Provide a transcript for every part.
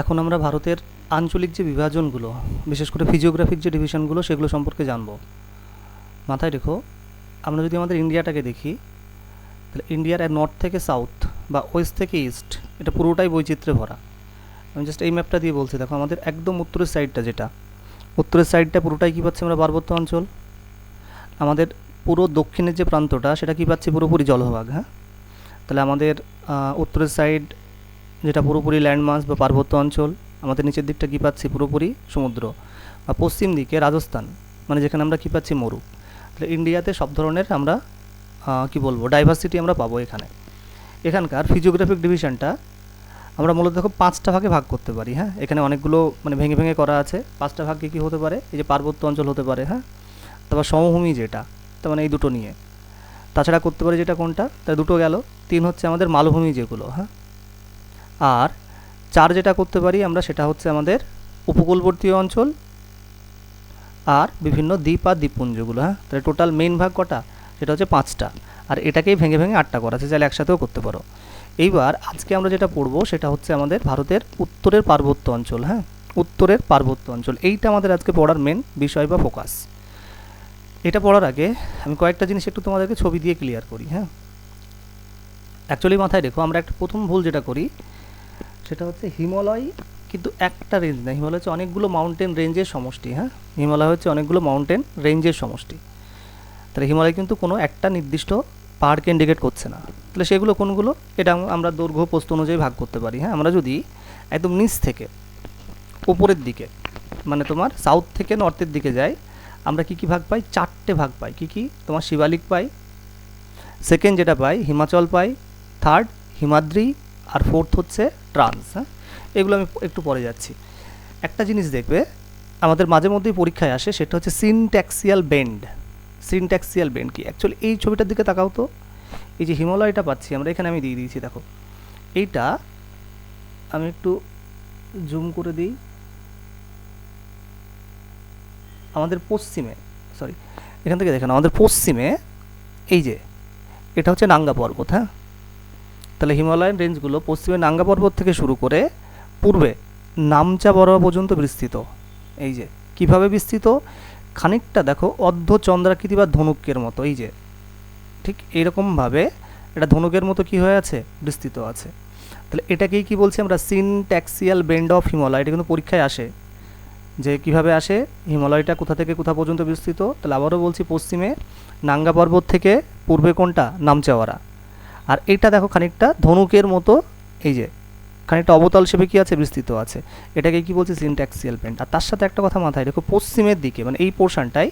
এখন আমরা ভারতের আঞ্চলিক যে বিভাজনগুলো, বিশেষ করে ফিজিওগ্রাফিক যে ডিভিশনগুলো সেগুলো সম্পর্কে জানব। মাথায় রেখো, আমরা যদি আমাদের ইন্ডিয়াটাকে দেখি, তাহলে ইন্ডিয়ার নর্থ থেকে সাউথ বা ওয়েস্ট থেকে ইস্ট এটা পুরোটাই বৈচিত্র্যে ভরা। আমি জাস্ট এই ম্যাপটা দিয়ে বলছি, দেখো, আমাদের একদম উত্তরের সাইডটা যেটা, উত্তরের সাইডটা পুরোটাই কী পাচ্ছি আমরা পার্বত্য অঞ্চল? আমাদের পুরো দক্ষিণের যে প্রান্তটা, সেটা কী পাচ্ছি? পুরোপুরি জলভাগ হ্যাঁ? তাহলে আমাদের উত্তরের সাইড যেটা পুরোপুরি ল্যান্ডমাস বা পার্বত্য অঞ্চল, আমাদের নিচের দিকটা কী পাচ্ছি? পুরোপুরি সমুদ্র। বা পশ্চিম দিকে রাজস্থান মানে যেখানে আমরা কী পাচ্ছি? মরু। তাহলে ইন্ডিয়াতে সব ধরনের আমরা কি বলব ডাইভার্সিটি আমরা পাবো এখানে। এখানকার ফিজিওগ্রাফিক ডিভিশনটা আমরা মূলত দেখো পাঁচটা ভাগে ভাগ করতে পারি হ্যাঁ? এখানে অনেকগুলো মানে ভেঙে ভেঙে করা আছে। পাঁচটা ভাগে কী হতে পারে? এই যে পার্বত্য অঞ্চল হতে পারে হ্যাঁ? তারপর সমভূমি যেটা, তার মানে এই দুটো নিয়ে। তাছাড়া করতে পারি যেটা কোনটা? তা দুটো গেল। তিন হচ্ছে আমাদের মালভূমি যেগুলো হ্যাঁ? আর চার যেটা করতে পারি আমরা সেটা হচ্ছে আমাদের উপকূলবর্তী অঞ্চল আর বিভিন্ন দ্বীপ আর দ্বীপপুঞ্জগুলো হ্যাঁ? তাহলে টোটাল মেইন ভাগ কটা? সেটা হচ্ছে পাঁচটা। আর এটাকেই ভেঙে ভেঙে আটটা করা আছে, চাইলে একসাথেও করতে পারো। এইবার আজকে আমরা যেটা পড়ব সেটা হচ্ছে আমাদের ভারতের উত্তরের পার্বত্য অঞ্চল হ্যাঁ? উত্তরের পার্বত্য অঞ্চল। এইটা আমাদের আজকে পড়ার মেন বিষয় বা ফোকাস এটা পড়ার আগে আমি কয়েকটা জিনিস একটু তোমাদেরকে ছবি দিয়ে ক্লিয়ার করি হ্যাঁ? অ্যাকচুয়ালি মাথায় রেখো, আমরা একটা প্রথম ভুল যেটা করি সেটা হচ্ছে হিমালয়, কিন্তু একটা রেঞ্জ না হিমালয় হচ্ছে অনেকগুলো মাউন্টেন রেঞ্জের সমষ্টি হ্যাঁ? হিমালয় হচ্ছে অনেকগুলো মাউন্টেন রেঞ্জের সমষ্টি। তাহলে হিমালয় কিন্তু কোনো একটা নির্দিষ্ট পাহাড়কে ইন্ডিকেট করছে না। তাহলে সেগুলো কোনগুলো? এটা আমরা দৈর্ঘ্য পোস্ত অনুযায়ী ভাগ করতে পারি হ্যাঁ? আমরা যদি একদম নিচ থেকে, উপরের দিকে মানে তোমার সাউথ থেকে নর্থের দিকে যাই, আমরা কি কি ভাগ পাই? চারটে ভাগ পাই। কি কি? তোমার শিবালিক পাই সেকেন্ড যেটা পাই, হিমাচল পাই থার্ড হিমাদ্রি আর ফোর্থ হচ্ছে ট্রান্স হ্যাঁ? এগুলো আমি একটু পরে যাচ্ছি। একটা জিনিস দেখবে, আমাদের মাঝে মধ্যেই পরীক্ষায় আসে, সেটা হচ্ছে সিনট্যাক্সিয়াল বেন্ড সিনট্যাক্সিয়াল বেন্ড কি? অ্যাকচুয়ালি এই ছবিটার দিকে তাকাও তো। এই যে হিমালয়টা পাচ্ছি আমরা, এখানে আমি দিয়ে দিয়েছি, দেখো। এইটা আমি একটু জুম করে দিই। আমাদের পশ্চিমে সরি এখান থেকে দেখেন, আমাদের পশ্চিমে এই যে, এটা হচ্ছে নাঙ্গা পর্বত হ্যাঁ? তাহলে হিমালয়ান রেঞ্জগুলো পশ্চিমে নাঙ্গা পর্বত থেকে শুরু করে পূর্বে নামচা বরফ পর্যন্ত বিস্তৃত। এই যে, কীভাবে বিস্তৃত? খানিকটা দেখো অর্ধ চন্দ্রাকৃতি বা ধনুকের মতো, এই যে। ঠিক এইরকমভাবে এটা ধনুকের মতো কি হয়ে আছে? বিস্তৃত আছে। তাহলে এটাকেই কি বলছি আমরা? সিনট্যাক্সিয়াল বেন্ড অফ হিমালয় এটা কিন্তু পরীক্ষায় আসে। যে কীভাবে আসে? হিমালয়টা কোথা থেকে কোথা পর্যন্ত বিস্তৃত? তাহলে আবারও বলছি পশ্চিমে নাঙ্গা পর্বত থেকে পূর্বে কোনটা? নামচাওয়ারা। আর এইটা দেখো খানিকটা ধনুকের মতো, এই যে, খানিকটা অবতল শেপে কী আছে? বিস্তৃত আছে। এটাকে কি বলছে? সিনট্যাক্সিয়াল বেন্ড আর তার সাথে একটা কথা মাথায় রেখো, পশ্চিমের দিকে মানে এই পোর্শনটাই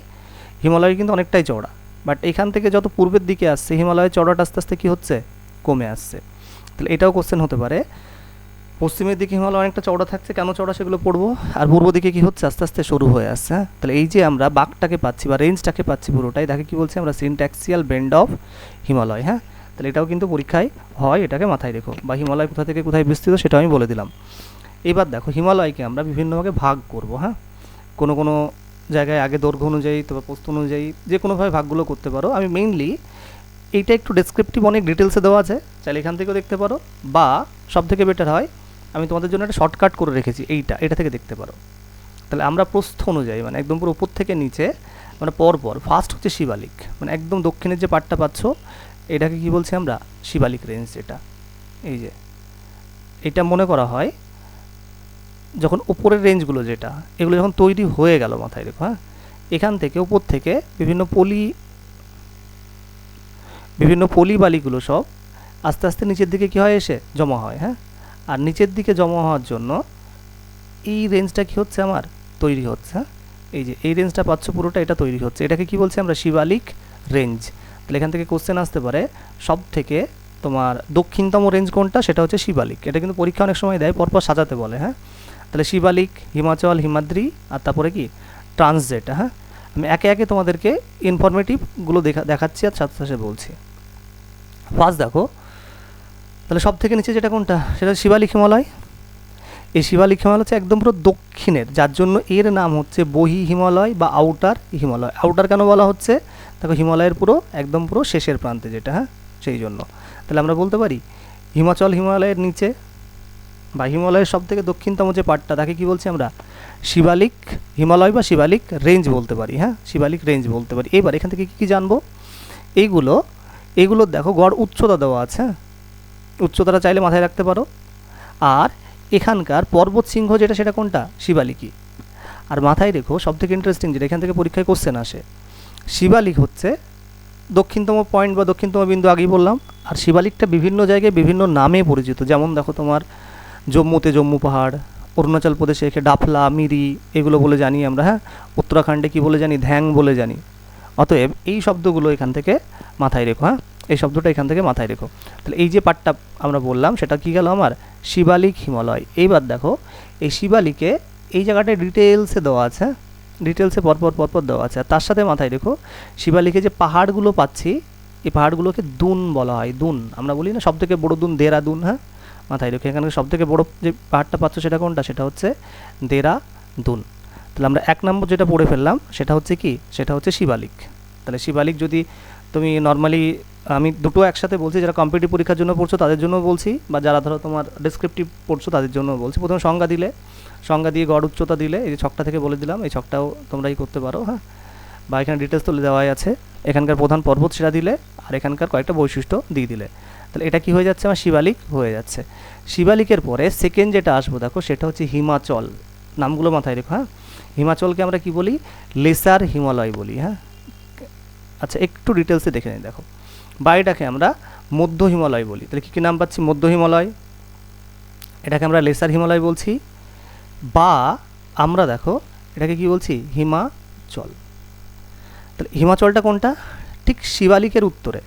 হিমালয় কিন্তু অনেকটাই চওড়া। বাট এখান থেকে যত পূর্বের দিকে আসছে, হিমালয়ের চওড়াটা আস্তে আস্তে কী হচ্ছে? কমে আসছে। তাহলে এটাও কোশ্চেন হতে পারে। পশ্চিমের দিকে হিমালয় অনেকটা চওড়া থাকছে, কেন চওড়া সেগুলো পড়ব? আর পূর্ব দিকে কী হচ্ছে? আস্তে আস্তে শুরু হয়ে আসছে হ্যাঁ? তাহলে এই যে আমরা বাঘটাকে পাচ্ছি বা রেঞ্জটাকে পাচ্ছি পুরোটাই, দেখে কি বলছি? আমরা সিনট্যাক্সিয়াল বেন্ড অফ হিমালয় হ্যাঁ? তাহলে এটাও কিন্তু পরীক্ষায় হয়, এটাকে মাথায় রেখো। বা হিমালয় কোথা থেকে কোথায় বিস্তৃত সেটা আমি বলে দিলাম। এবার দেখো, হিমালয়কে আমরা বিভিন্নভাবে ভাগ করব হ্যাঁ? কোনো কোনো জায়গায় আগে দৈর্ঘ্য অনুযায়ী, তারপর পোস্ত অনুযায়ী, যে কোনোভাবে ভাগগুলো করতে পারো। আমি মেইনলি এইটা একটু ডেসক্রিপটিভ অনেক ডিটেলসে দেওয়া আছে, চাইলে এখান থেকেও দেখতে পারো। বা সব থেকে বেটার হয়, আমি তোমাদের জন্য একটা শর্টকাট করে রেখেছি, এইটা, এটা থেকে দেখতে পারো। তাহলে আমরা প্রস্থ অনুযায়ী মানে একদম পুরো উপর থেকে নিচে মানে পর পর ফার্স্ট হচ্ছে শিবালিক। মানে একদম দক্ষিণের যে পার্টটা পাচ্ছ এটাকে কি বলছি আমরা? শিবালিক রেঞ্জ যেটা। এই যে, এটা মনে করা হয় যখন উপরের রেঞ্জগুলো যেটা, এগুলো যখন তৈরি হয়ে গেল মাথায় রেখো হ্যাঁ? এখান থেকে উপর থেকে বিভিন্ন পলি বিভিন্ন পলি বালিগুলো সব আস্তে আস্তে নিচের দিকে কী হয় এসে? জমা হয় হ্যাঁ? আর নিচের দিকে জমা হওয়ার জন্য এই রেঞ্জটা কি হচ্ছে আমার? তৈরি হচ্ছে হ্যাঁ? এই যে, এই রেঞ্জটা পাচ্ছ পুরোটা, এটা তৈরি হচ্ছে। এটাকে কি বলছি আমরা? শিবালিক রেঞ্জ। তাহলে এখান থেকে কোশ্চেন আসতে পারে সব থেকে তোমার দক্ষিণতম রেঞ্জ কোনটা? সেটা হচ্ছে শিবালিক। এটা কিন্তু পরীক্ষা অনেক সময় দেয়, পরপর সাজাতে বলে হ্যাঁ? তাহলে শিবালিক, হিমাচল, হিমাদ্রি আর তারপরে কি? ট্রান্সজেট হ্যাঁ? আমি একে একে তোমাদেরকে ইনফরমেটিভগুলো দেখা, দেখাচ্ছি আর সাথে সাথে বলছি। ফার্স্ট দেখো, তাহলে সব থেকে নিচে যেটা কোনটা? সেটা শিবালিক হিমালয়। এই শিবালিক হিমালয় হচ্ছে একদম পুরো দক্ষিণের, যার জন্য এর নাম হচ্ছে বহি হিমালয় বা আউটার হিমালয়। আউটার কেন বলা হচ্ছে? দেখো হিমালয়ের পুরো, একদম পুরো শেষের প্রান্তে যেটা হ্যাঁ? সেই জন্য। তাহলে আমরা বলতে পারি, হিমাচল হিমালয়ের নিচে বা হিমালয়ের সব থেকে দক্ষিণতম যে পার্টটা, তাকে কি বলছি আমরা? শিবালিক হিমালয় বা শিবালিক রেঞ্জ বলতে পারি হ্যাঁ? শিবালিক রেঞ্জ বলতে পারি। এবার এখান থেকে কী কী জানব? এইগুলো এইগুলো দেখো, গড় উচ্চতা দেওয়া আছে হ্যাঁ? উচ্চতাটা চাইলে মাথায় রাখতে পারো। আর এখানকার পর্বত সিংহ যেটা, সেটা কোনটা? শিবালিকই আর মাথায় রেখো সব থেকে ইন্টারেস্টিং যেটা, এখান থেকে পরীক্ষায় কোশ্চেন আসে। শিবালিক হচ্ছে দক্ষিণতম পয়েন্ট বা দক্ষিণতম বিন্দু আগেই বললাম, আর শিবালিকটা বিভিন্ন জায়গায় বিভিন্ন নামে পরিচিত। যেমন দেখো তোমার জম্মুতে জম্মু পাহাড়, অরুণাচল প্রদেশে একে ডাফলা, মিরি, এগুলো বলে জানি আমরা হ্যাঁ? উত্তরাখণ্ডে কি বলে জানি? ধ্যাং বলে জানি। অতএব এই শব্দগুলো এখান থেকে মাথায় রেখো হ্যাঁ? এই শব্দটা এখান থেকে মাথায় রেখো। তাহলে এই যে পার্টটা আমরা বললাম, সেটা কি গেল আমার? শিবালিক হিমালয়। এইবার দেখো, এই শিবালিকে এই জায়গাটায় ডিটেলসে দেওয়া আছে হ্যাঁ? ডিটেলসে পরপর পরপর দেওয়া আছে। আর তার সাথে মাথায় রেখো শিবালিকে যে পাহাড়গুলো পাচ্ছি, এই পাহাড়গুলোকে দুন বলা হয়, দুন। আমরা বলি না সব থেকে বড়ো দুন দেরা দুন হ্যাঁ? মাথায় রেখো, এখানে সব থেকে বড়ো যে পাহাড়টা পাচ্ছ সেটা কোনটা? সেটা হচ্ছে দেরা দুন তাহলে আমরা এক নম্বর যেটা পড়ে ফেললাম, সেটা হচ্ছে কি? সেটা হচ্ছে শিবালিক। তাহলে শিবালিক যদি তুমি নর্মালি আমি দুটো একসাথে বলছি, যারা কম্পিটিভ পরীক্ষার জন্য পড়ছো তাদের জন্য বলছি, বা যারা ধরো তোমার ডেসক্রিপটিভ পড়ছো তাদের জন্য বলছি। প্রথমে সংজ্ঞা দিলে সংজ্ঞা দিয়ে গড় উচ্চতা দিলে, এই যে ছকটা থেকে বলে দিলাম, এই ছকটাও তোমরাই করতে পারো হ্যাঁ? বা এখানে ডিটেলস তুলে দেওয়াই আছে। এখানকার প্রধান পর্বত সেটা দিলে, আর এখানকার কয়েকটা বৈশিষ্ট্য দিয়ে দিলে। তাহলে এটা কি হয়ে যাচ্ছে? আমার শিবালিক হয়ে যাচ্ছে। শিবালিকের পরে সেকেন্ড যেটা আসব, দেখো, সেটা হচ্ছে হিমাচল। নামগুলো মাথায় রেখো হ্যাঁ? হিমাচলকে আমরা কি বলি? লেসার হিমালয় বলি হ্যাঁ? আচ্ছা একটু ডিটেলসে দেখে নিই, দেখো। বা এটাকে আমরা মধ্য হিমালয় বলি। তাহলে কী কী নাম পাচ্ছি? মধ্য হিমালয়। এটাকে আমরা লেসার হিমালয় বলছি। বা আমরা দেখো, এটাকে কি বলছি? হিমাচল। তাহলে হিমাচলটা কোনটা? ঠিক শিবালিকের উত্তরে।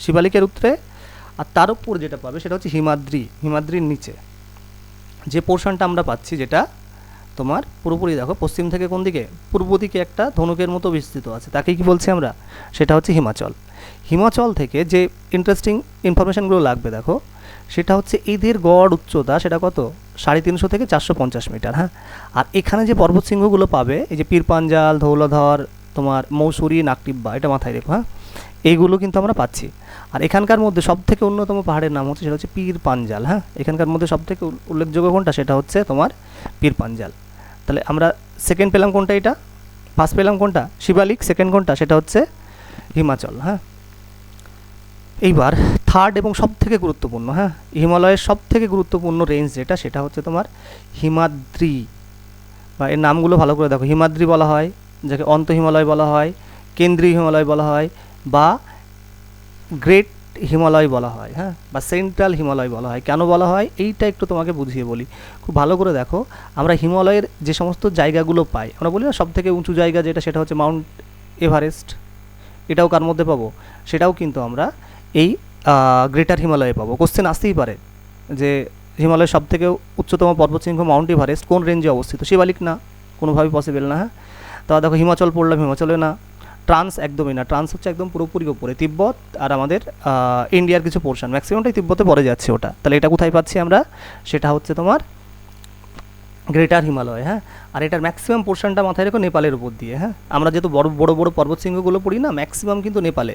শিবালিকের উত্তরে, আর তার উপর যেটা পাবে সেটা হচ্ছে হিমাদ্রি, হিমাদ্রির নিচে। যে পোর্শনটা আমরা পাচ্ছি যেটা তোমার পুরোপুরি দেখো, পশ্চিম থেকে কোন দিকে? পূর্ব দিকে একটা ধনুকের মতো বিস্তৃত আছে তাকে কি বলছি আমরা? সেটা হচ্ছে হিমাচল। হিমাচল থেকে যে ইন্টারেস্টিং ইনফরমেশানগুলো লাগবে দেখো সেটা হচ্ছে এদের গড় উচ্চতা সেটা কত? সাড়ে তিনশো থেকে চারশো পঞ্চাশ মিটার হ্যাঁ? আর এখানে যে পর্বত সিংহগুলো পাবে, এই যে পীরপাঞ্জাল, ধৌলাধর, তোমার মৌসুরি নাকটিব্বা এটা মাথায় রেখো হ্যাঁ? এইগুলো কিন্তু আমরা পাচ্ছি। আর এখানকার মধ্যে সব থেকে অন্যতম পাহাড়ের নাম হচ্ছে সেটা হচ্ছে পীর পাঞ্জাল হ্যাঁ? এখানকার মধ্যে সব থেকে উল্লেখযোগ্য কোনটা? সেটা হচ্ছে তোমার পীর পাঞ্জাল তাহলে আমরা সেকেন্ড পেলাম কোনটা এটা? ফার্স্ট পেলাম কোনটা? শিবালিক। সেকেন্ড কোনটা? সেটা হচ্ছে হিমাচল হ্যাঁ? এইবার থার্ড এবং সব থেকে গুরুত্বপূর্ণ হ্যাঁ? হিমালয়ের সব থেকে গুরুত্বপূর্ণ রেঞ্জ যেটা, সেটা হচ্ছে তোমার হিমাদ্রি। বা এর নামগুলো ভালো করে দেখো। হিমাদ্রি বলা হয়, যাকে অন্ত হিমালয় বলা হয়, কেন্দ্রীয় হিমালয় বলা হয়, বা গ্রেট হিমালয় বলা হয় হ্যাঁ? বা সেন্ট্রাল হিমালয় বলা হয়। কেন বলা হয়? এইটা একটু তোমাকে বুঝিয়ে বলি। খুব ভালো করে দেখো, আমরা হিমালয়ের যে সমস্ত জায়গাগুলো পাই, আমরা বলি না সব থেকে উঁচু জায়গা যেটা, সেটা হচ্ছে মাউন্ট এভারেস্ট। এটাও কার মধ্যে পাবো? সেটাও কিন্তু আমরা এই গ্রেটার হিমালয়ে পাবো। কোশ্চেন আসতেই পারে যে হিমালয়ের সব থেকে উচ্চতম পর্বতশৃঙ্গ মাউন্ট এভারেস্ট কোন রেঞ্জে অবস্থিত? শিবালিক না, কোনোভাবেই পসিবল না হ্যাঁ? তা দেখো, হিমাচল পড়লাম, হিমাচলে না। ট্রান্স একদমই না। ট্রান্স হচ্ছে একদম পুরোপুরি উপরে। তিব্বত আর আমাদের ইন্ডিয়ার কিছু পোর্শন ম্যাক্সিমামটাই তিব্বতে পড়ে যাচ্ছে ওটা। তাহলে এটা কোথায় পাচ্ছি আমরা? সেটা হচ্ছে তোমার গ্রেটার হিমালয় হ্যাঁ? আর এটার ম্যাক্সিমাম পোর্শনটা মাথায় রেখো নেপালের উপর দিয়ে হ্যাঁ? আমরা যেহেতু বড় বড় বড় পর্বত শৃঙ্গগুলো পড়ি না ম্যাক্সিমাম কিন্তু নেপালে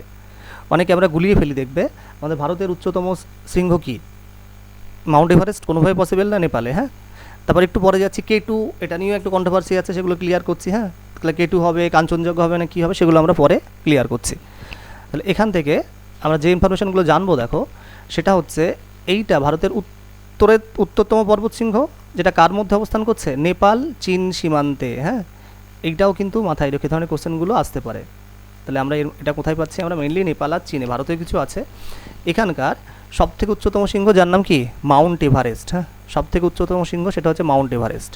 অনেকে আমরা গুলিয়ে ফেলি দেখবে। আমাদের ভারতের উচ্চতম শৃঙ্গ কি? মাউন্ট এভারেস্ট কোনোভাবে পসিবল না নেপালে হ্যাঁ? তারপর একটু পরে যাচ্ছি কে টু এটা নিয়েও একটু কন্ট্রোভার্সি আছে, সেগুলো ক্লিয়ার করছি হ্যাঁ? তাহলে কে টু হবে, কাঞ্চনজঙ্ঘা হবে না কী হবে, সেগুলো আমরা পরে ক্লিয়ার করছি। তাহলে এখান থেকে আমরা যে ইনফরমেশনগুলো জানব, দেখো, সেটা হচ্ছে এইটা ভারতের উত্তরের উত্তরতম পর্বত পর্বতশৃঙ্গ যেটা কার মধ্যে অবস্থান করছে? নেপাল, চীন সীমান্তে হ্যাঁ? এইটাও কিন্তু মাথায় রেখে ধরনের কোশ্চেনগুলো আসতে পারে। তাহলে আমরা এটা কোথায় পাচ্ছি? আমরা মেনলি নেপাল আর চীনে। ভারতে কিছু আছে। এখানকার সব থেকে উচ্চতম শৃঙ্গ যার নাম কি? মাউন্ট এভারেস্ট হ্যাঁ? সব থেকে উচ্চতম শৃঙ্গ সেটা হচ্ছে মাউন্ট এভারেস্ট।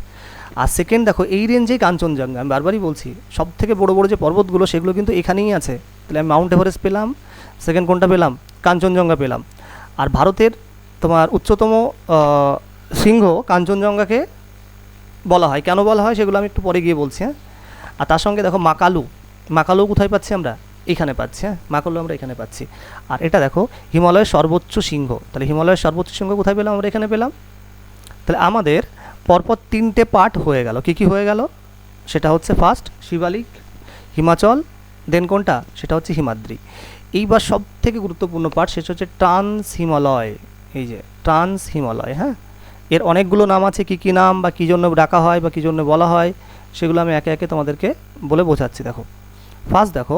আর সেকেন্ড দেখো, এই রেঞ্জেই কাঞ্চনজঙ্ঘা। আমি বারবারই বলছি সব থেকে বড়ো বড়ো যে পর্বতগুলো, সেগুলো কিন্তু এখানেই আছে। তাহলে আমি মাউন্ট এভারেস্ট পেলাম। সেকেন্ড কোনটা পেলাম? কাঞ্চনজঙ্ঘা পেলাম। আর ভারতের তোমার উচ্চতম শৃঙ্গ কাঞ্চনজঙ্ঘাকে বলা হয়। কেন বলা হয়? সেগুলো আমি একটু পরে গিয়ে বলছি হ্যাঁ? আর তার সঙ্গে দেখো মাকালু মাকালু কোথায় পাচ্ছি আমরা? এখানে পাচ্ছি হ্যাঁ? মাকালু আমরা এখানে পাচ্ছি। আর এটা দেখো, হিমালয়ের সর্বোচ্চ সিংহ। তাহলে হিমালয়ের সর্বোচ্চ সিংহ কোথায় পেলাম আমরা এখানে পেলাম? তাহলে আমাদের পরপর তিনটে পার্ট হয়ে গেল। কি কি হয়ে গেল? সেটা হচ্ছে ফার্স্ট শিবালিক, হিমাচল দেন কোনটা? সেটা হচ্ছে হিমাদ্রি। এইবার সব থেকে গুরুত্বপূর্ণ পার্ট সেটা হচ্ছে ট্রান্স হিমালয় এই যে ট্রান্স হিমালয় হ্যাঁ? এর অনেকগুলো নাম আছে, কি কি নাম বা কী জন্য ডাকা হয় বা কী জন্য বলা হয়, সেগুলো আমি একে একে তোমাদেরকে বলে বোঝাচ্ছি, দেখো। ফার্স্ট দেখো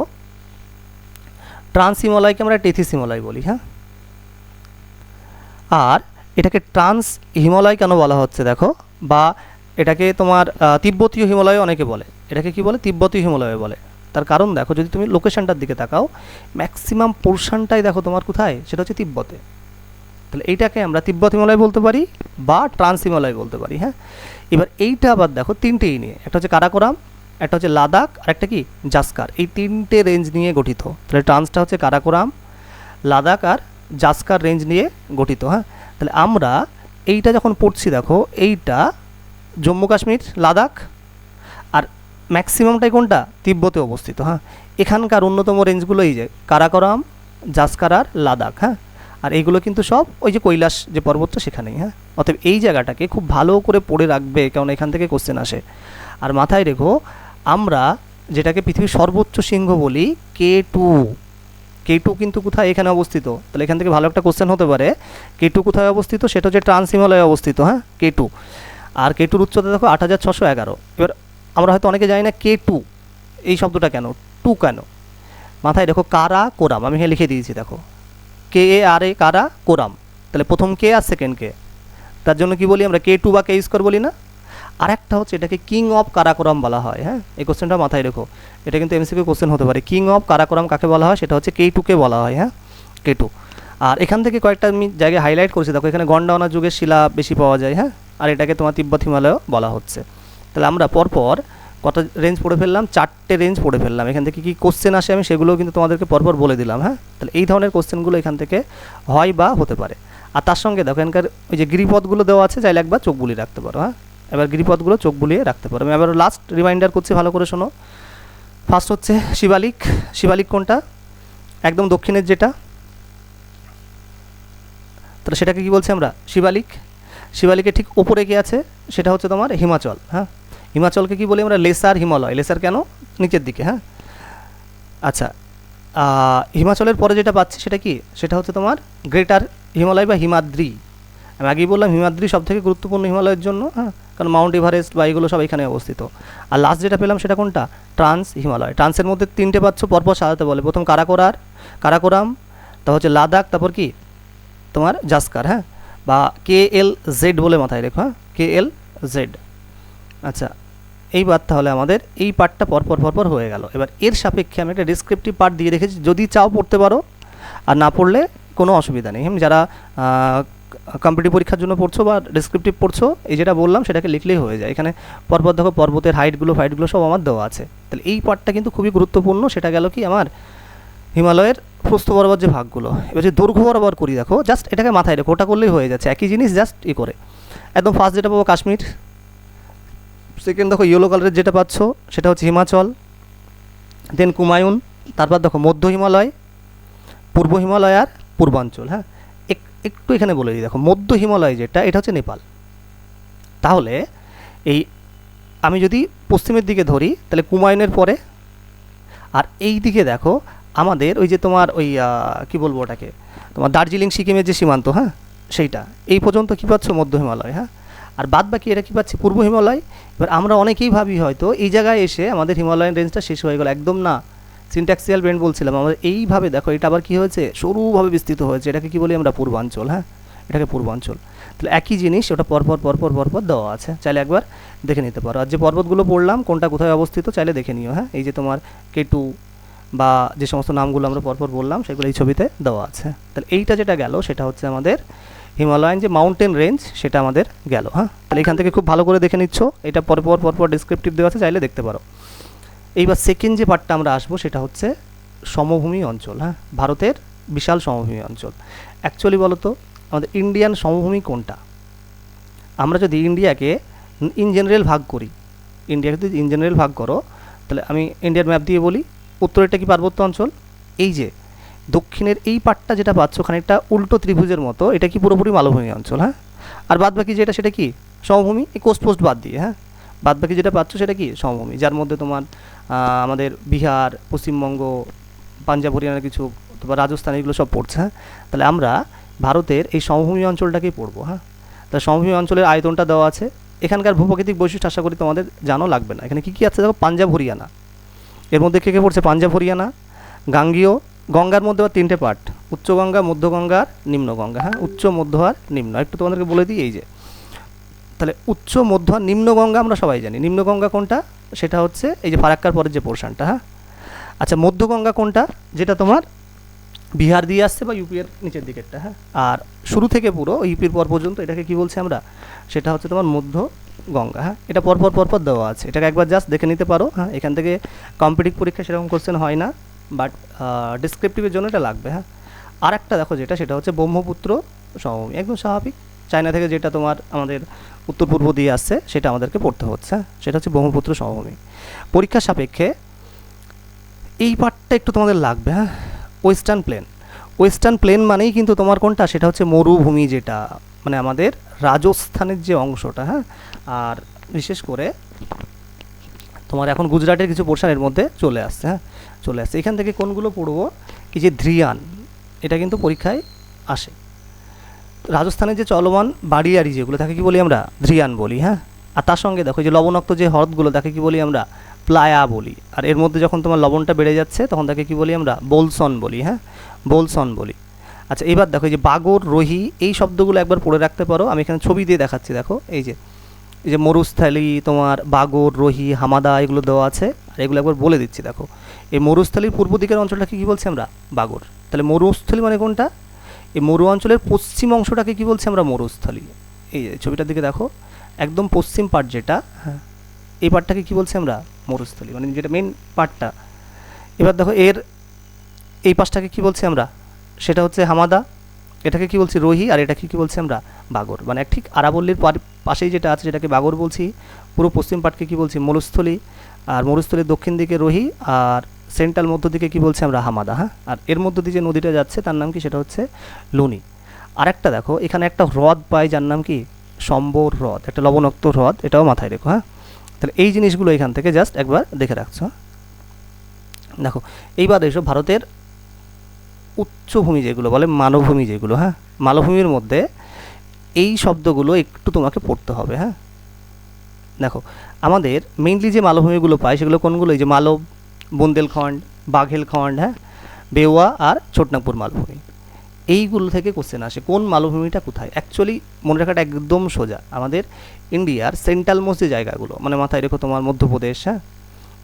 ট্রান্স হিমালয়কে আমরা টেথিস হিমালয় বলি হ্যাঁ? আর এটাকে ট্রান্স হিমালয় কেন বলা হচ্ছে দেখো? বা এটাকে তোমার তিব্বতীয় হিমালয় অনেকে বলে। এটাকে কি বলে? তিব্বতীয় হিমালয় বলে। তার কারণ দেখো, যদি তুমি লোকেশনটার দিকে তাকাও ম্যাক্সিমাম পোর্শনটাই দেখো তোমার কোথায়? সেটা হচ্ছে তিব্বতে। তাহলে এইটাকে আমরা তিব্বত হিমালয় বলতে পারি বা ট্রান্স হিমালয় বলতে পারি হ্যাঁ? এবার এইটা আবার দেখো তিনটেই নিয়ে। একটা হচ্ছে কারাকোরাম একটা হচ্ছে লাদাখ, আর একটা কি? জাস্কার। এই তিনটে রেঞ্জ নিয়ে গঠিত। তাহলে ট্রান্সটা হচ্ছে কারাকোরাম, লাদাখ আর জাস্কার রেঞ্জ নিয়ে গঠিত হ্যাঁ? তাহলে আমরা এইটা যখন পড়ছি, দেখো, এইটা জম্মু কাশ্মীর, লাদাখ, আর ম্যাক্সিমামটাই কোনটা? তিব্বতে অবস্থিত হ্যাঁ? এখানকার অন্যতম রেঞ্জগুলো এই যে, কারাকোরাম, জাস্কার আর লাদাখ হ্যাঁ? আর এইগুলো কিন্তু সব ওই যে কৈলাস যে পর্বতটা সেখানেই হ্যাঁ? অতএব এই জায়গাটাকে খুব ভালো করে পড়ে রাখবে কারণ এখান থেকে কোশ্চেন আসে। আর মাথায় রেখো আমরা যেটাকে পৃথিবীর সর্বোচ্চ সিংহ বলি কে টু কে টু কিন্তু কোথায়? এখানে অবস্থিত। তাহলে এখান থেকে ভালো একটা কোশ্চেন হতে পারে। কে টু কোথায় অবস্থিত? সেটা হচ্ছে ট্রান্স হিমালয়ে অবস্থিত হ্যাঁ? কে টু আর কে টুর উচ্চতা দেখো আট হাজার ছশো এগারো। এবার আমরা হয়তো অনেকে জানি না কে টু এই শব্দটা কেন? টু কেন? মাথায় দেখো কারা, কোরাম। আমি এখানে লিখে দিয়েছি, দেখো। কে এ আর এ কারা, কোরাম। তাহলে প্রথম কে আর সেকেন্ড কে তার জন্য কি বলি আমরা? কে টু বা কে স্কোয়ার বলি না? আর একটা হচ্ছে এটাকে কিং অফ কারাকোরাম বলা হয় হ্যাঁ? এই কোশ্চেনটা মাথায় রেখো। এটা কিন্তু এমসিকিউ কোশ্চেন হতে পারে। কিং অফ কারাকোরাম কাকে বলা হয়? সেটা হচ্ছে কে টুকে বলা হয় হ্যাঁ? কে টু আর এখান থেকে কয়েকটা আমি জায়গায় হাইলাইট করেছি। দেখো, এখানে গন্ডাওয়ানা যুগের শিলা বেশি পাওয়া যায় হ্যাঁ? আর এটাকে তোমার তিব্বত হিমালয় বলা হচ্ছে। তাহলে আমরা পরপর কত রেঞ্জ পড়ে ফেললাম? চারটে রেঞ্জ পড়ে ফেললাম। এখান থেকে কী কোশ্চেন আসে আমি সেগুলোও কিন্তু তোমাদেরকে পরপর বলে দিলাম হ্যাঁ? তাহলে এই ধরনের কোশ্চেনগুলো এখান থেকে হয় বা হতে পারে। আর তার সঙ্গে দেখো, এখানকার ওই যে গিরিপথগুলো দেওয়া আছে, চাইলে একবার চোখ বুলিয়ে রাখতে পারো হ্যাঁ? এবার গিরিপথগুলো চোখ বুলিয়ে রাখতে পারো। আমি এবার লাস্ট রিমাইন্ডার করছি, ভালো করে শোনো। ফার্স্ট হচ্ছে শিবালিক। শিবালিক কোনটা? একদম দক্ষিণের যেটা। তাহলে সেটাকে কি বলছি আমরা? শিবালিক। শিবালিকের ঠিক ওপরে কি আছে? সেটা হচ্ছে তোমার হিমাচল হ্যাঁ? হিমাচলকে কি বলি আমরা? লেসার হিমালয়। লেসার কেন? নিচের দিকে হ্যাঁ? আচ্ছা হিমাচলের পরে যেটা পাচ্ছি সেটা কি? সেটা হচ্ছে তোমার গ্রেটার হিমালয় বা হিমাদ্রি। আমি আগেই বললাম হিমাদ্রি সব থেকে গুরুত্বপূর্ণ হিমালয়ের জন্য হ্যাঁ? কারণ মাউন্ট এভারেস্ট বা এগুলো সব এখানে অবস্থিত। আর লাস্ট যেটা পেলাম সেটা কোনটা? ট্রান্স হিমালয়। ট্রান্সের মধ্যে তিনটে পাচ্ছ, পরপর সাজাতে বলে। প্রথম কারাকোরার, কারাকোরাম তারপর হচ্ছে লাদাখ, তারপর কি? তোমার জাস্কার হ্যাঁ? বা কে এল জেড বলে মাথায় রেখো হ্যাঁ? K L Z. আচ্ছা এইবার তাহলে আমাদের এই পার্টটা পরপর পরপর হয়ে গেল। এবার এর সাপেক্ষে আমি একটা ডিসক্রিপটিভ পার্ট দিয়ে রেখেছি। যদি চাও পড়তে পারো, আর না পড়লে কোনো অসুবিধা নেই। যারা কম্পিটিভ পরীক্ষার জন্য পড়ছো বা ডিসক্রিপটিভ পড়ছো, এই যেটা বললাম সেটাকে লিখলেই হয়ে যায়। এখানে পরপর দেখো পর্বতের হাইটগুলো ফাইটগুলো সব আমার দেওয়া আছে। তাহলে এই পার্টটা কিন্তু খুবই গুরুত্বপূর্ণ, সেটা গেল কি আমার হিমালয়ের প্রস্থ বরাবর যে ভাগগুলো। এবার যে দৈর্ঘ্য বরাবর করি দেখো জাস্ট এটাকে মাথায় রেখো, ওটা করলেই হয়ে যাচ্ছে, একই জিনিস জাস্ট ই করে। একদম ফার্স্ট যেটা পাবো কাশ্মীর। সেকেন্ড দেখো ইয়েলো কালারের যেটা পাচ্ছ, সেটা হচ্ছে হিমাচল। দেন কুমায়ুন তারপর দেখো মধ্য হিমালয়, পূর্ব হিমালয় আর পূর্বাঞ্চল হ্যাঁ? একটু এখানে বলে দিই, দেখো, মধ্য হিমালয় যেটা, এটা হচ্ছে নেপাল। তাহলে এই আমি যদি পশ্চিমের দিকে ধরি, তাহলে কুমায়ুনের পরে, আর এই দিকে দেখো, আমাদের ওই যে তোমার ওই কি বলব ওটাকে, তোমার দার্জিলিং, সিকিমের যে সীমান্ত হ্যাঁ সেইটা, এই পর্যন্ত কী পাচ্ছ মধ্য হিমালয় হ্যাঁ? আর বাদ বাকি এটা কী পাচ্ছি? পূর্ব হিমালয়। এবার আমরা অনেকেই ভাবি হয়তো এই জায়গায় এসে আমাদের হিমালয়ান রেঞ্জটা শেষ হয়ে গেল, একদম না। সিনট্যাক্সিয়াল ব্রেন্ড বলছিলাম আমাদের এইভাবে দেখো, এটা আবার কী হয়েছে? সরুভাবে বিস্তৃত হয়েছে, এটাকে কি বলি আমরা? পূর্বাঞ্চল হ্যাঁ? এটাকে পূর্বাঞ্চল। তাহলে একই জিনিস, ওটা পরপর পরপর পরপর দেওয়া আছে। চাইলে একবার দেখে নিতে পারো। আর যে পর্বতগুলো পড়লাম, কোনটা কোথায় অবস্থিত, চাইলে দেখে নিও হ্যাঁ? এই যে তোমার কেটু বা যে সমস্ত নামগুলো আমরা পরপর বললাম, সেগুলো এই ছবিতে দেওয়া আছে। তাহলে এইটা যেটা গেল, সেটা হচ্ছে আমাদের হিমালয়ান যে মাউন্টেন রেঞ্জ সেটা আমাদের গেল হ্যাঁ? তাহলে এখান থেকে খুব ভালো করে দেখে নিচ্ছ। এটা পরপর পরপর ডিসক্রিপটিভ দেওয়া আছে, চাইলে দেখতে পারো। এইবার সেকেন্ড যে পার্টটা আমরা আসব, সেটা হচ্ছে সমভূমি অঞ্চল হ্যাঁ? ভারতের বিশাল সমভূমি অঞ্চল। অ্যাকচুয়ালি বলো তো আমাদের ইন্ডিয়ান সমভূমি কোনটা? আমরা যদি ইন্ডিয়াকে ইন জেনারেল ভাগ করি ইন্ডিয়াকে যদি ইন জেনারেল ভাগ করো, তাহলে আমি ইন্ডিয়ার ম্যাপ দিয়ে বলি, উত্তরেরটা কি পার্বত্য অঞ্চল? এই যে, দক্ষিণের এই পাটটা যেটা পাচ্ছ, খানিকটা উল্টো ত্রিভুজের মতো, এটা কি পুরোপুরি মালভূমি অঞ্চল হ্যাঁ? আর বাদ বাকি যেটা, সেটা কি? সমভূমি, এই কোস্ট পোস্ট বাদ দিয়ে হ্যাঁ? বাদ বাকি যেটা পাচ্ছ, সেটা কি? সমভূমি, যার মধ্যে তোমার আমাদের বিহার, পশ্চিমবঙ্গ, পাঞ্জাব, হরিয়ানার কিছু অথবা রাজস্থান, এগুলো সব পড়ছে হ্যাঁ? তাহলে আমরা ভারতের এই সমভূমি অঞ্চলটাকেই পড়ব হ্যাঁ? তা সমভূমি অঞ্চলের আয়তনটা দেওয়া আছে। এখানকার ভূপ্রাকৃতিক বৈশিষ্ট্য আশা করি তোমাদের জানো লাগবে না। এখানে কী কী আছে? দেখো, পাঞ্জাব, হরিয়ানা। এর মধ্যে কে কে পড়ছে? পাঞ্জাব, হরিয়ানা, গাঙ্গীয়, গঙ্গার মধ্যে আবার তিনটে পার্ট। উচ্চ গঙ্গা, মধ্য গঙ্গা, আর নিম্ন গঙ্গা হ্যাঁ? উচ্চ, মধ্য, আর নিম্ন। একটু তোমাদেরকে বলে দিই, এই যে। তাহলে উচ্চ, মধ্য, আর নিম্ন গঙ্গা আমরা সবাই জানি। নিম্ন গঙ্গা কোনটা? সেটা হচ্ছে এই যে ফারাক্কার পরের যে পোর্শনটা হ্যাঁ? আচ্ছা মধ্য গঙ্গা কোনটা? যেটা তোমার বিহার দিয়ে আসছে বা ইউপি এর নিচের দিকেরটা হ্যাঁ? আর শুরু থেকে পুরো ইউপির পর পর্যন্ত এটাকে কি বলছি আমরা? সেটা হচ্ছে তোমার মধ্য গঙ্গা হ্যাঁ? এটা পরপর পরপর দেওয়া আছে। এটাকে একবার জাস্ট দেখে নিতে পারো হ্যাঁ? এখান থেকে কম্পিটিভ পরীক্ষা সেরকম কোশ্চেন হয় না বাট ডিসক্রিপটিভের জন্য এটা লাগবে হ্যাঁ? আর একটা দেখো যেটা, সেটা হচ্ছে ব্রহ্মপুত্র সমভূমি, একদম স্বাভাবিক। চায়না থেকে যেটা তোমার আমাদের উত্তর পূর্ব দিয়ে আসছে সেটা আমাদেরকে পড়তে হচ্ছে হ্যাঁ? সেটা হচ্ছে ব্রহ্মপুত্র সমভূমি। পরীক্ষার সাপেক্ষে এই পার্টটা একটু তোমাদের লাগবে হ্যাঁ? ওয়েস্টার্ন প্লেন ওয়েস্টার্ন প্লেন মানেই কিন্তু তোমার কোনটা? সেটা হচ্ছে মরুভূমি যেটা মানে আমাদের রাজস্থানের যে অংশটা হ্যাঁ? আর বিশেষ করে তোমার এখন গুজরাটের কিছু পোর্শন এর মধ্যে চলে আসছে হ্যাঁ? চলে আসছে। এখান থেকে কোনগুলো পড়ব? এই যে ধ্রিয়ান এটা কিন্তু পরীক্ষায় আসে। রাজস্থানের যে চলমান বাড়িয়ারি যেগুলো, তাকে কি বলি আমরা? ধ্রিয়ান বলি হ্যাঁ? আর তার সঙ্গে দেখো যে লবণাক্ত যে হ্রদগুলো, তাকে কি বলি আমরা? প্লায়া বলি। আর এর মধ্যে যখন তোমার লবণটা বেড়ে যাচ্ছে, তখন তাকে কি বলি আমরা? বোলসন বলি হ্যাঁ? বোলসন বলি। আচ্ছা এবার দেখো যে বাগর, রোহি, এই শব্দগুলো একবার পড়ে রাখতে পারো। আমি এখানে ছবি দিয়ে দেখাচ্ছি, দেখো, এই যে এই যে মরুস্থলী, তোমার বাগর, রোহি, হামাদা, এগুলো দেওয়া আছে। আর এগুলো একবার বলে দিচ্ছি, দেখো। এই মরুস্থলীর পূর্ব দিকের অঞ্চলটাকে কী বলছি আমরা? বাগর। তাহলে মরুস্থলী মানে কোনটা? এই মরু অঞ্চলের পশ্চিম অংশটাকে কী বলছি আমরা? মরুস্থলী। এই ছবিটার দিকে দেখো একদম পশ্চিম পার্ট যেটা হ্যাঁ। এই পার্টটাকে কী বলছি আমরা? মরুস্থলী মানে যেটা মেন পার্টটা এবার দেখো এর এই পাশটাকে কী বলছি আমরা? সেটা হচ্ছে হামাদা এটাকে কি বলছি? রোহি আর এটাকে কি বলছি আমরা? বাগর। মানে এক ঠিক আরাবল্লীর পাশেই যেটা আছে যেটাকে বাগর বলছি পুরো পশ্চিম পাটকে কি বলছি? মরুস্থলী আর মরুস্থলীর দক্ষিণ দিকে রোহি আর সেন্ট্রাল মধ্য দিকে কি বলছি আমরা? হামাদা হ্যাঁ? আর এর মধ্য দিয়ে যে নদীটা যাচ্ছে, তার নাম কি? সেটা হচ্ছে লুনি। আরেকটা দেখো, এখানে একটা হ্রদ পাই, যার নাম কি? সম্বর হ্রদ। একটা লবণাক্ত হ্রদ, এটাও মাথায় রেখো হ্যাঁ? তাহলে এই জিনিসগুলো এখান থেকে জাস্ট একবার দেখে রাখছো? দেখো, এইবার এসো ভারতের উচ্চভূমি যেগুলো, বলে মালভূমি যেগুলো হ্যাঁ? মালভূমির মধ্যে এই শব্দগুলো একটু তোমাকে পড়তে হবে হ্যাঁ? দেখো, আমাদের মেইনলি যে মালভূমিগুলো পাই সেগুলো কোনগুলো? এই যে মালব বুন্দেলখণ্ড, বাঘেলখণ্ড হ্যাঁ? বেওয়া আর ছোটনাগপুর মালভূমি। এইগুলো থেকে কোশ্চেন আসে, কোন মালভূমিটা কোথায়? অ্যাকচুয়ালি মনে রাখাটা একদম সোজা। আমাদের ইন্ডিয়ার সেন্ট্রাল মোস্ট যে জায়গাগুলো মানে মাথায় রেখো তোমার মধ্যপ্রদেশ হ্যাঁ?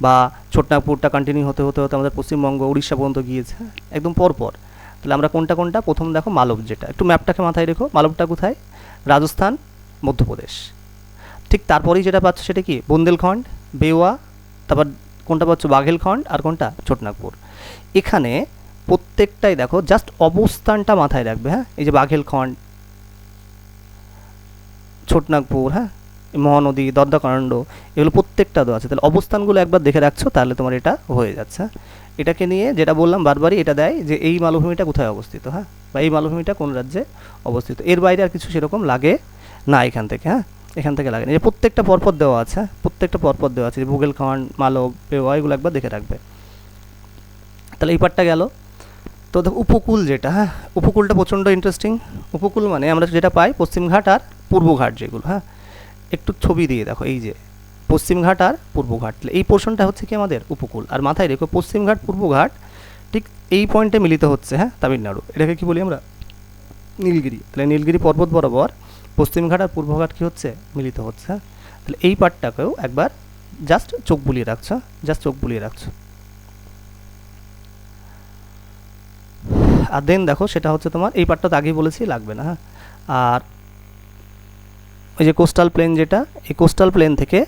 বা ছোটনাগপুরটা কন্টিনিউ হতে হতে হতে আমাদের পশ্চিমবঙ্গ, উড়িষ্যা পর্যন্ত গিয়েছে হ্যাঁ? একদম পরপর। তাহলে আমরা কোনটা কোনটা? প্রথম দেখো মালব যেটা। একটু ম্যাপটাকে মাথায় রেখো, মালবটা কোথায়? রাজস্থান, মধ্যপ্রদেশ। ঠিক তারপরেই যেটা পাচ্ছ সেটা কি? বুন্দেলখণ্ড বেওয়া তারপর কোনটা পাচ্ছ বাঘেলখণ্ড আর কোনটা ছোটনাগপুর। এখানে প্রত্যেকটাই দেখো জাস্ট অবস্থানটা মাথায় রাখবে হ্যাঁ? এই যে বাঘেলখণ্ড, ছোটনাগপুর হ্যাঁ? মহানদী দদ্দাকাণ্ড এগুলো প্রত্যেকটা দেওয়া আছে। তাহলে অবস্থানগুলো একবার দেখে রাখছো, তাহলে তোমার এটা হয়ে যাচ্ছে হ্যাঁ? এটাকে নিয়ে যেটা বললাম বারবারই, এটা দেয় যে এই মালভূমিটা কোথায় অবস্থিত হ্যাঁ? বা এই মালভূমিটা কোন রাজ্যে অবস্থিত। এর বাইরে আর কিছু সেরকম লাগে না এখান থেকে হ্যাঁ? এখান থেকে লাগে যে প্রত্যেকটা পরপর দেওয়া আছে হ্যাঁ? প্রত্যেকটা পরপর দেওয়া আছে। যে বুগেলখণ্ড মালব পেওয়া এগুলো একবার দেখে রাখবে। তাহলে এই পার্টটা গেল। তো দেখো, উপকূল যেটা হ্যাঁ? উপকূলটা প্রচণ্ড ইন্টারেস্টিং উপকূল মানে আমরা যেটা পাই পশ্চিমঘাট আর পূর্বঘাট যেগুলো হ্যাঁ? একটু ছবি দিয়ে দেখো, এই যে। পশ্চিমঘাট আর পূর্বঘাট এই পোর্শনটা হচ্ছে কি আমাদের? উপকূল। আর মাথায় রেখো পশ্চিমঘাট পূর্বঘাট ঠিক এই পয়েন্টে মিলিত হচ্ছে হ্যাঁ? তামিলনাড়ু। এটাকে কি বলি আমরা? নীলগিরি। তাহলে নীলগিরি পর্বত বরাবর পশ্চিমঘাট আর পূর্বঘাট কি হচ্ছে? মিলিত হচ্ছে হ্যাঁ? তাহলে এই পার্টটাকেও একবার জাস্ট চোখ বুলিয়ে রাখছো জাস্ট চোখ বুলিয়ে রাখছো। আর দেন দেখো, সেটা হচ্ছে তোমার, এই পার্টটা তো আগেই বলেছি, লাগবে না হ্যাঁ? আর ওই যে কোস্টাল প্লেন যেটা, এই কোস্টাল প্লেন থেকে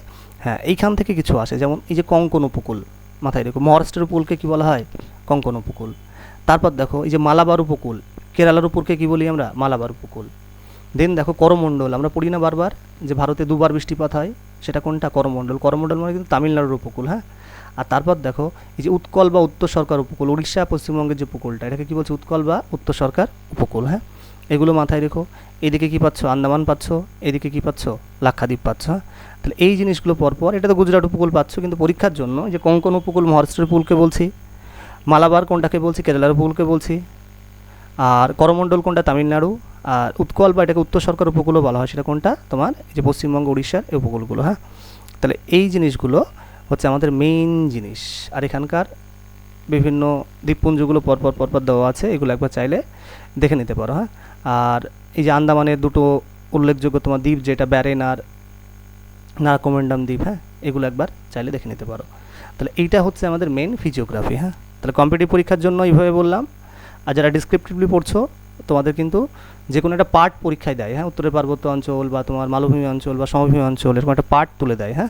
হ্যাঁ এইখান থেকে কিছু আসে। যেমন এই যে কঙ্কন উপকূল, মাথায় রেখো, মহারাষ্ট্রের উপকূলকে কী বলা হয়? কঙ্কন উপকূল। তারপর দেখো, এই যে মালাবার উপকূল, কেরালার উপরকে কী বলি আমরা? মালাবার উপকূল। দেন দেখো করমণ্ডল, আমরা পড়ি না বারবার যে ভারতে দুবার বৃষ্টিপাত হয়, সেটা কোনটা? করমণ্ডল। করমণ্ডল মানে কিন্তু তামিলনাড়ুর উপকূল হ্যাঁ? আর তারপর দেখো, এই যে উৎকল বা উত্তর সরকার উপকূল, উড়িষ্যা, পশ্চিমবঙ্গের যে উপকূলটা, এটাকে কী বলছে? উৎকল বা উত্তর সরকার উপকূল হ্যাঁ? এগুলো মাথায় রেখো। এদিকে কী পাচ্ছ? আন্দামান পাচ্ছ। এদিকে কী পাচ্ছ? লাক্ষাদ্বীপ পাচ্ছ হ্যাঁ? তাহলে এই জিনিসগুলো পরপর, এটা তো গুজরাট উপকূল পাচ্ছ, কিন্তু পরীক্ষার জন্য যে কোঙ্কন উপকূল, মহারাষ্ট্রের উপকূলকে বলছি, মালাবার কোনটাকে বলছি, কেরালার উপকূলকে বলছি, আর করমণ্ডল কোনটা? তামিলনাড়ু আর উৎকল বা এটাকে উত্তর সরকার উপকূলও বলা হয়, সেটা কোনটা? তোমার এই যে পশ্চিমবঙ্গ উড়িষ্যার এই উপকূলগুলো হ্যাঁ? তাহলে এই জিনিসগুলো হচ্ছে আমাদের মেইন জিনিস। আর এখানকার বিভিন্ন দ্বীপপুঞ্জগুলো পরপর পরপর দেওয়া আছে, এগুলো একবার চাইলে দেখে নিতে পারো হ্যাঁ? আর এই যে আন্দামানের দুটো উল্লেখযোগ্য তোমার দ্বীপ, যেটা ব্যারেন আর নারাকোমেন্ডাম দ্বীপ হ্যাঁ? এগুলো একবার চাইলে দেখে নিতে পারো। তাহলে এইটা হচ্ছে আমাদের মেন ফিজিওগ্রাফি হ্যাঁ? তাহলে কম্পিটিভ পরীক্ষার জন্য এইভাবে বললাম। আর যারা ডিসক্রিপটিভলি পড়ছো তোমাদের কিন্তু যে কোনো একটা পার্ট পরীক্ষায় দেয় হ্যাঁ? উত্তরের পার্বত্য অঞ্চল বা তোমার মালভূমি অঞ্চল বা সমভূমি অঞ্চল, এরকম একটা পার্ট তুলে দেয় হ্যাঁ?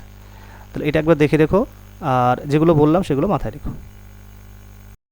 তাহলে এটা একবার দেখে রেখো, আর যেগুলো বললাম সেগুলো মাথায় রেখো।